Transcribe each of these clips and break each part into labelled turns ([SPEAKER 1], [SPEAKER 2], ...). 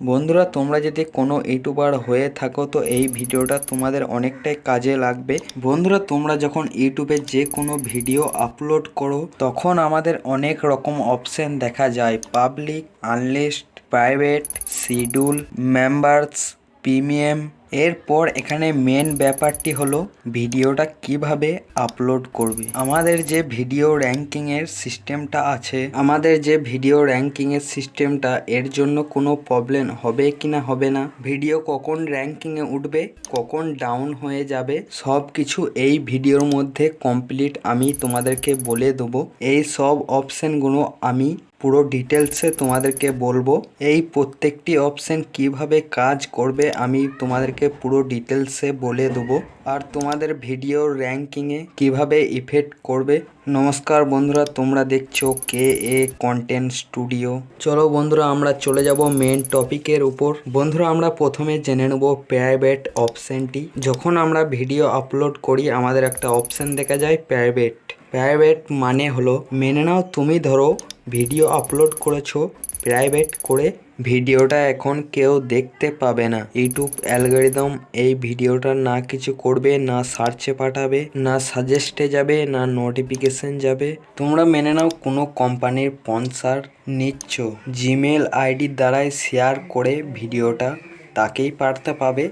[SPEAKER 1] বন্ধুরা, তোমরা যদি কোনো ইউটিউবার হয়ে থাকো, তো এই ভিডিওটা তোমাদের অনেকটাই কাজে লাগবে। বন্ধুরা, তোমরা যখন ইউটিউবে যে কোনো ভিডিও আপলোড করো, তখন আমাদের অনেক রকম অপশন দেখা যায়। Public, unlist, private, schedule, members, premium এরপর এখানে মেন ব্যাপারটি হলো ভিডিওটা কীভাবে আপলোড করবে। আমাদের যে ভিডিও র্যাঙ্কিংয়ের সিস্টেমটা আছে, আমাদের যে ভিডিও র্যাঙ্কিংয়ের সিস্টেমটা এর জন্য কোনো প্রবলেম হবে কি না হবে না ভিডিও কখন র্যাঙ্কিংয়ে উঠবে, কখন ডাউন হয়ে যাবে সব কিছু এই ভিডিওর মধ্যে কমপ্লিট আমি তোমাদেরকে বলে দেবো। এই সব অপশানগুলো আমি পুরো ডিটেলসে তোমাদেরকে বলব। এই প্রত্যেকটি অপশন কীভাবে কাজ করবে আমি তোমাদেরকে পুরো ডিটেলসে বলে দেবো। আর তোমাদের ভিডিও র্যাঙ্কিংয়ে কীভাবে ইফেক্ট করবে। নমস্কার বন্ধুরা, তোমরা দেখছ কে এ কন্টেন্ট স্টুডিও চলো বন্ধুরা, আমরা চলে যাব মেন টপিকের উপর। বন্ধুরা, আমরা প্রথমে জেনে নেব প্রাইভেট অপশানটি যখন আমরা ভিডিও আপলোড করি, আমাদের একটা অপশান দেখা যায় প্রাইভেট প্রাইভেট মানে হলো, মেনে নাও তুমি ধরো ভিডিও আপলোড করেছ, প্রাইভেট করে ভিডিওটা এখন কেউ দেখতে পাবে না। ইউটিউব অ্যালগোরিদম এই ভিডিওটা না কিছু করবে, না সার্চে পাঠাবে, না সাজেস্টে যাবে, না নোটিফিকেশন যাবে। তোমরা মেনে নাও কোনো কোম্পানির স্পন্সার নিচ্ছ। জিমেল আইডির দ্বারাই শেয়ার করে ভিডিওটা তাকেই পাঠাতে পাবে।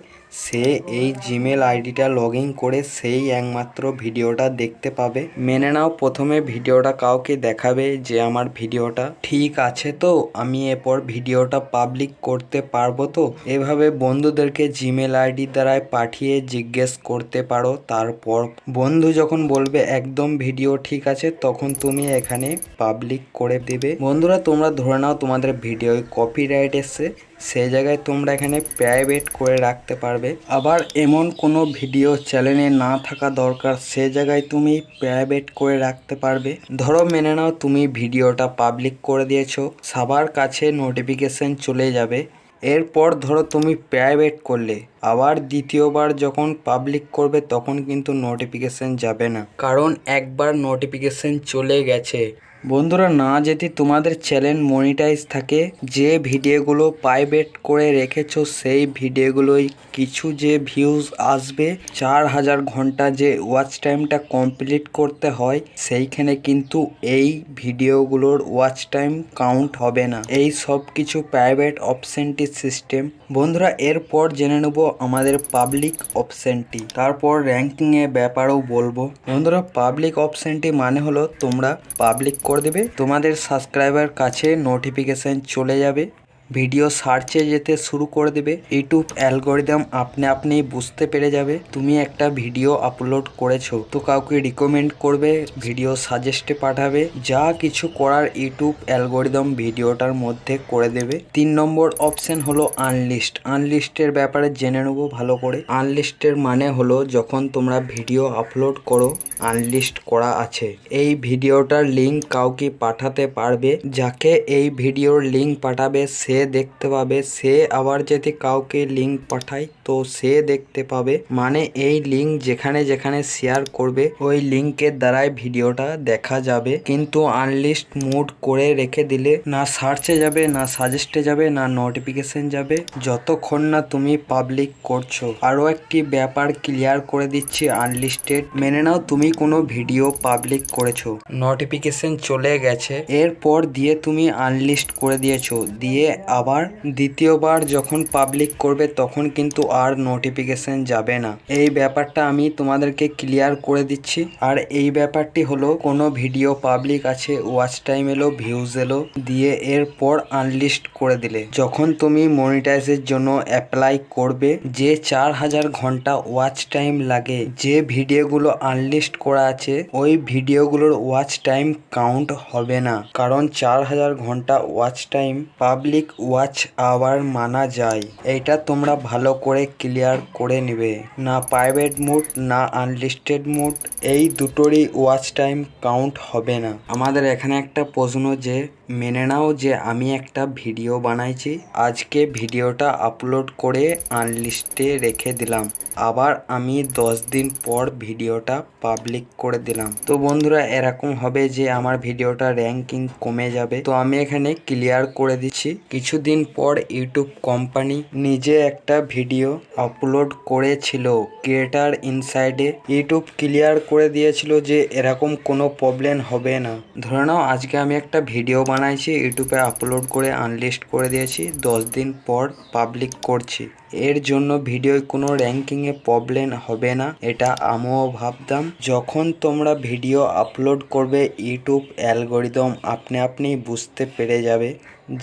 [SPEAKER 1] সে এই জিমেল আইডিটা লগ ইন করে সেই একমাত্র ভিডিওটা দেখতে পাবে। মেনে নাও, প্রথমে ভিডিওটা কাউকে দেখাবে যে আমার ভিডিওটা ঠিক আছে তো, আমি এরপর ভিডিওটা পাবলিক করতে পারব তো। এভাবে বন্ধুদেরকে জিমেল আইডির দ্বারায় পাঠিয়ে জিজ্ঞেস করতে পারো, তারপর বন্ধু যখন বলবে একদম ভিডিও ঠিক আছে, তখন তুমি এখানে পাবলিক করে দেবে। বন্ধুরা, তোমরা ধরে নাও তোমাদের ভিডিও কপিরাইট এসছে। সেই জায়গায় তোমরা এখানে প্রাইভেট করে রাখতে পারবে। আবার এমন কোনো ভিডিও চ্যানেলে না থাকা দরকার, সে জায়গায় তুমি প্রাইভেট করে রাখতে পারবে। ধরো মেনে নাও তুমি ভিডিওটা পাবলিক করে দিয়েছ, সবার কাছে নোটিফিকেশন চলে যাবে। এরপর ধরো তুমি প্রাইভেট করলে, আবার দ্বিতীয়বার যখন পাবলিক করবে তখন কিন্তু নোটিফিকেশন যাবে না। কারণ একবার নোটিফিকেশন চলে গেছে। বন্ধুরা, না যদি তোমাদের চ্যানেল মনিটাইজ থাকে, যে ভিডিওগুলো প্রাইভেট করে রেখেছো, সেই ভিডিওগুলোই কিছু যে ভিউজ আসবে, চার হাজার ঘণ্টা যে ওয়াচ টাইমটা কমপ্লিট করতে হয়, সেইখানে কিন্তু এই ভিডিওগুলোর ওয়াচ টাইম কাউন্ট হবে না। এই সব কিছু প্রাইভেট অপশনটি সিস্টেম বন্ধুরা, এরপর জেনে নেব আমাদের পাবলিক অপশনটি তারপর র্যাঙ্কিংয়ে ব্যাপারেও বলব। বন্ধুরা পাবলিক অপশনটি মানে হলো তোমরা পাবলিক দেবে। তোমাদের সাবস্ক্রাইবার কাছে নোটিফিকেশন চলে যাবে। ভিডিও সার্চে যেতে শুরু করে দেবে। ইউটিউব অ্যালগোরিদম আপনি আপনি বুঝতে পেরে যাবে। তুমি একটা ভিডিও আপলোড করেছ। তো কাউকে রিকমেন্ড করবে ভিডিও সাজেস্টে পাঠাবে। যা কিছু করার ইউটিউব অ্যালগোরিদম ভিডিওটার মধ্যে করে দেবে। তিন নম্বর অপশন হলো আনলিস্ট আনলিস্টের ব্যাপারে জেনে নেব ভালো করে। আনলিস্টের মানে হলো যখন তোমরা ভিডিও আপলোড করো আনলিস্ট করা আছে। এই ভিডিওটার লিঙ্ক কাউকে পাঠাতে পারবে, যাকে এই ভিডিওর লিঙ্ক পাঠাবে, সে দেখতে পাবে। সে আবার যদি কাউকে লিঙ্ক পাঠায়, তো সে দেখতে পাবে। মানে এই লিঙ্ক যেখানে যেখানে শেয়ার করবে, ওই লিঙ্কের দ্বারাই ভিডিওটা দেখা যাবে। কিন্তু আনলিস্ট মুড করে রেখে দিলে না সার্চে যাবে, না সাজেস্টে যাবে, না নোটিফিকেশন যাবে। যতক্ষণ না তুমি পাবলিক করছ। আরও একটি ব্যাপার ক্লিয়ার করে দিচ্ছি আনলিস্টেড মেনে নাও, তুমি কোনো ভিডিও পাবলিক করেছ। নোটিফিকেশন চলে গেছে। এরপর দিয়ে তুমি আনলিস্ট করে দিয়েছ। দিয়ে আবার দ্বিতীয়বার যখন পাবলিক করবে তখন কিন্তু আর নোটিফিকেশন যাবে না। এই ব্যাপারটা আমি তোমাদেরকে ক্লিয়ার করে দিচ্ছি। আর এই ব্যাপারটি হলো কোনো ভিডিও পাবলিক আছে ওয়াচ টাইম এলো ভিউজ এলো দিয়ে এরপর আনলিস্ট করে দিলে। যখন তুমি মনিটাইজের জন্য অ্যাপ্লাই করবে যে চার হাজার ঘণ্টা ওয়াচ টাইম লাগে যে ভিডিওগুলো আনলিস্ট করা আছে, ওই ভিডিওগুলোর ওয়াচ টাইম কাউন্ট হবে না। কারণ চার হাজার ঘণ্টা watch time public watch hour মানা যায়। এটা তোমরা ভালো করে ক্লিয়ার করে নেবে। না প্রাইভেট মুড না আনলিস্টেড মুড এই দুটোরই ওয়াচ টাইম কাউন্ট হবে না। আমাদের এখানে একটা প্রশ্ন যে মেনে নাও যে আমি একটা ভিডিও বানাইছি। আজকে ভিডিওটা আপলোড করে আনলিস্টে রেখে দিলাম। আবার আমি দশ দিন পর ভিডিওটা পাবলিক করে দিলাম। তো বন্ধুরা, এরকম হবে যে আমার ভিডিওটা র্যাঙ্কিং কমে যাবে। তো আমি এখানে ক্লিয়ার করে দিচ্ছি। কিছুদিন পর ইউটিউব কোম্পানি নিজে একটা ভিডিও আপলোড করেছিল। ক্রিয়েটার ইনসাইডে ইউটিউব ক্লিয়ার করে দিয়েছিল যে এরকম কোনো প্রবলেম হবে না। ধরে নাও, আজকে আমি একটা ভিডিও বানাইছি, ইউটিউবে আপলোড করে আনলিস্ট করে দিয়েছি, দশ দিন পর পাবলিক করছি। এর জন্য ভিডিওয় কোনো র্যাঙ্কিংয়ে প্রবলেম হবে না, এটা আমিও ভাবতাম। যখন তোমরা ভিডিও আপলোড করবে, ইউটিউব অ্যালগোরিদম আপনি আপনি বুঝতে পেরে যাবে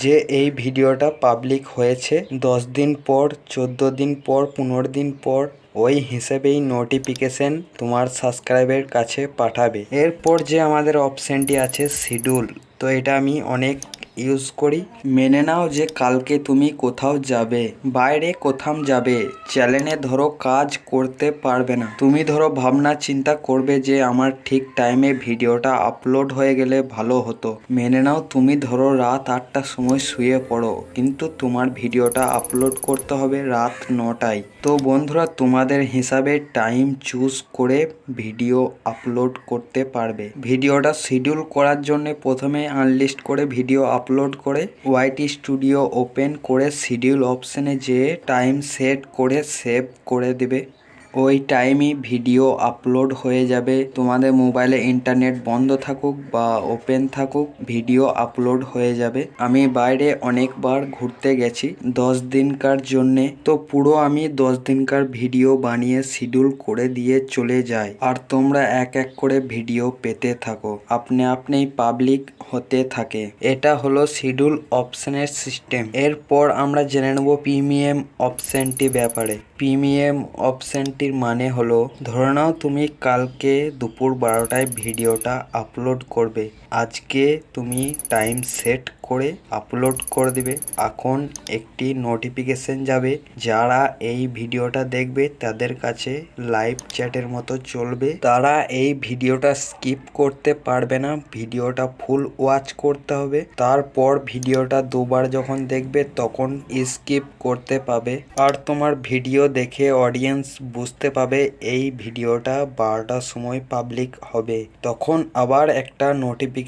[SPEAKER 1] যে এই ভিডিওটা পাবলিক হয়েছে। দশ দিন পর, চোদ্দ দিন পর, পনেরো দিন পর ওই হিসেবেই নোটিফিকেশন তোমার সাবস্ক্রাইবের কাছে পাঠাবে। এরপর যে আমাদের অপশানটি আছে শিডিউল তো এটা আমি অনেক ইউজ করি। মেনে নাও যে কালকে তুমি কোথাও যাবে, বাইরে কোথাও যাবে। চ্যানেলে ধরো কাজ করতে পারবে না। তুমি ধরো ভাবনা চিন্তা করবে যে আমার ঠিক টাইমে ভিডিওটা আপলোড হয়ে গেলে ভালো হতো। মেনে নাও তুমি ধরো রাত আটটার সময় শুয়ে পড়ো, কিন্তু তোমার ভিডিওটা আপলোড করতে হবে রাত নটায়। তো বন্ধুরা, তোমাদের হিসাবে টাইম চুজ করে ভিডিও আপলোড করতে পারবে। ভিডিওটা শিডিউল করার জন্য প্রথমে আনলিস্ট করে ভিডিও আপলোড করে ওয়াইটি স্টুডিও ওপেন করে শিডিউল অপশানে যেয়ে টাইম সেট করে সেভ করে দেবে। ওই টাইমই ভিডিও আপলোড হয়ে যাবে। তোমাদের মোবাইলে ইন্টারনেট বন্ধ থাকুক বা ওপেন থাকুক, ভিডিও আপলোড হয়ে যাবে। আমি বাইরে অনেকবার ঘুরতে গেছি দশ দিনকার জন্যে। তো পুরো আমি দশ দিনকার ভিডিও বানিয়ে শিডিউল করে দিয়ে চলে যাই। আর তোমরা এক এক করে ভিডিও পেতে থাকো। আপনি আপনি পাবলিক হতে থাকে। এটা হলো শিডিউল অপশনের সিস্টেম এরপর আমরা জেনে নেব প্রিমিয়াম অপশনটি ব্যাপারে। প্রিমিয়াম অপশনটির মানে হলো ধরে নাও তুমি কালকে দুপুর বারোটায় ভিডিওটা আপলোড করবে। আজকে তুমি টাইম সেট করে আপলোড করে দিবে। এখন একটি নোটিফিকেশন যাবে। যারা এই ভিডিওটা দেখবে, তাদের কাছে লাইভ চ্যাটের মতো চলবে। তারা এই ভিডিওটা স্কিপ করতে পারবে না। ভিডিওটা ফুল ওয়াচ করতে হবে। তারপর ভিডিওটা দুবার যখন দেখবে, তখন স্কিপ করতে পাবে। আর তোমার ভিডিও দেখে অডিয়েন্স বুঝতে পাবে, এই ভিডিওটা বারোটার সময় পাবলিক হবে। তখন আবার একটা নোটিফিকেশন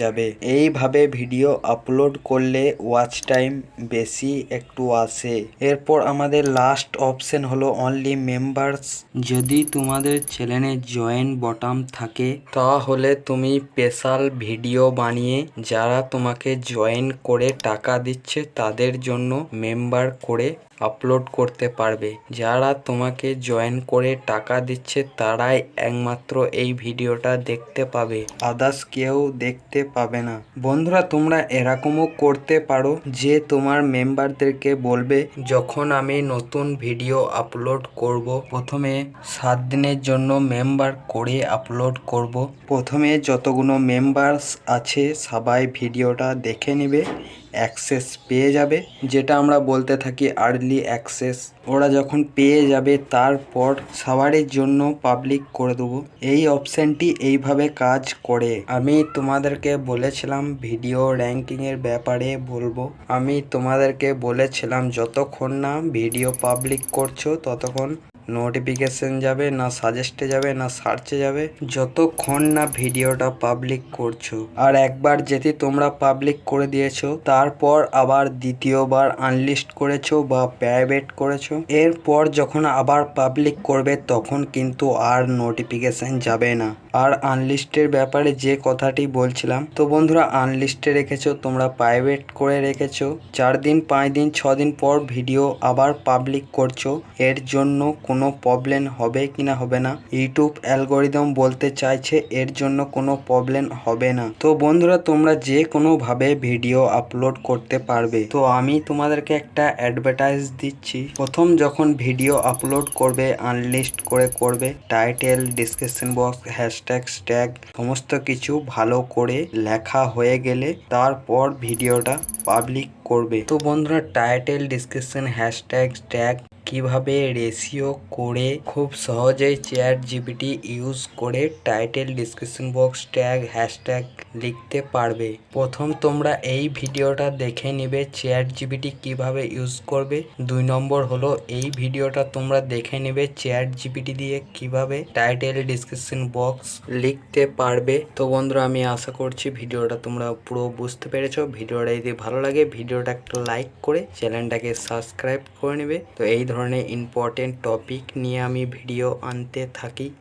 [SPEAKER 1] যাবে। এইভাবে ভিডিও আপলোড করলে ওয়াচ টাইম বেশি একটু আসে। এরপর আমাদের লাস্ট অপশন হলো অনলি মেম্বার্স যদি তোমাদের চ্যানেলে জয়েন বটাম থাকে, তাহলে তুমি স্পেশাল ভিডিও বানিয়ে যারা তোমাকে জয়েন করে টাকা দিচ্ছে, তাদের জন্য মেম্বার করে আপলোড করতে পারবে। যারা তোমাকে জয়েন করে টাকা দিচ্ছে, তারাই একমাত্র এই ভিডিওটা দেখতে পাবে। আদার্স কেউ দেখতে পাবে না। বন্ধুরা, তোমরা এরকমও করতে পারো যে তোমার মেম্বারদেরকে বলবে, যখন আমি নতুন ভিডিও আপলোড করব, প্রথমে সাত দিনের জন্য মেম্বার করে আপলোড করব। প্রথমে যতগুলো মেম্বার্স আছে, সবাই ভিডিওটা দেখে নেবে। অ্যাক্সেস পেয়ে যাবে, যেটা আমরা বলতে থাকি আর্লি অ্যাক্সেস ওরা যখন পেয়ে যাবে, তারপর সবারই জন্য পাবলিক করে দেবো। এই অপশানটি এইভাবে কাজ করে। আমি তোমাদেরকে বলেছিলাম ভিডিও র্যাঙ্কিংয়ের ব্যাপারে বলব। আমি তোমাদেরকে বলেছিলাম, যতক্ষণ না ভিডিও পাবলিক করছ, ততক্ষণ নোটিফিকেশন যাবে, না সাজেস্টে যাবে, না সার্চে যাবে। যতক্ষণ না ভিডিওটা পাবলিক করছ। আর একবার যদি তোমরা পাবলিক করে দিয়েছ, তারপর আবার দ্বিতীয়বার আনলিস্ট করেছ বা প্রাইভেট করেছ। এরপর যখন আবার পাবলিক করবে, তখন কিন্তু আর নোটিফিকেশন যাবে না। আর আনলিস্টের ব্যাপারে যে কথাটি বলছিলাম, তো বন্ধুরা আনলিস্টে রেখেছো, তোমরা প্রাইভেট করে রেখেছো। চার দিন, পাঁচ দিন, ছ দিন পর ভিডিও আবার পাবলিক করছ। এর জন্য কোনো প্রবলেম হবে কি না হবে না। ইউটিউব অ্যালগোরিদম বলতে চাইছে এর জন্য কোনো প্রবলেম হবে না। তো বন্ধুরা, তোমরা যে কোনোভাবে ভিডিও আপলোড করতে পারবে। তো আমি তোমাদেরকে একটা অ্যাডভার্টাইজ দিচ্ছি। প্রথম যখন ভিডিও আপলোড করবে আনলিস্ট করে করবে টাইটেল ডিসক্রিপশন বক্স হ্যাশট্যাগ স্ট্যাগ সমস্ত কিছু ভালো করে লেখা হয়ে গেলে তারপর ভিডিওটা পাবলিক করবে। তো বন্ধুরা টাইটেল ডিসক্রিপশন হ্যাশট্যাগ ট্যাগ কীভাবে রেশিও করে খুব সহজেই চ্যাট জিপিটি ইউজ করে title description box tag hashtag লিখতে পারবে। প্রথম তোমরা এই ভিডিওটা দেখে নিবে চ্যাট জিপিটি কীভাবে ইউজ করবে। দুই নম্বর হলো এই ভিডিওটা তোমরা দেখে নেবে চ্যাট জিপিটি দিয়ে কীভাবে টাইটেল ডিসক্রিপশন বক্স লিখতে পারবে। তো বন্ধুরা, আমি আশা করছি ভিডিওটা তোমরা পুরো বুঝতে পেরেছ। ভিডিওটা যদি ভালো লাগে, ভিডিওটা একটা লাইক করে চ্যানেলটাকে সাবস্ক্রাইব করে নেবে। তো এই ধরনের ইম্পর্টেন্ট টপিক নিয়ে আমি ভিডিও আনতে থাকি।